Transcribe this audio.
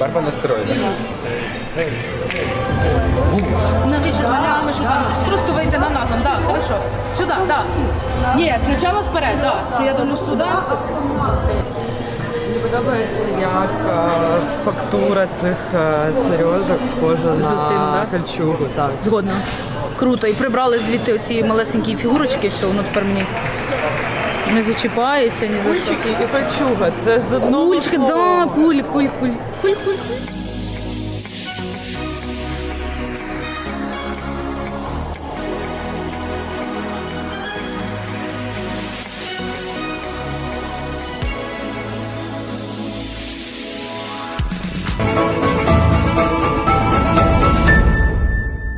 настроєна. Навіщо з валями шукати? Просто вийти на назом, так, да, хорошо. Сюди, так. Да. Ні, спочатку вперед, так. Да. Що я дивлюсь туди. Мені подобається, як е, фактура цих е, сережок схожа на цим, да? кольчугу. Так. Згодна. Круто. І прибрали звідти оці малесенькі фігурочки, все, воно тепер мені не зачіпається ні за що. Кульчики і кольчуга. Це з одного Кульчики, слова. да, куль, куль, куль. Куль, куль, куль.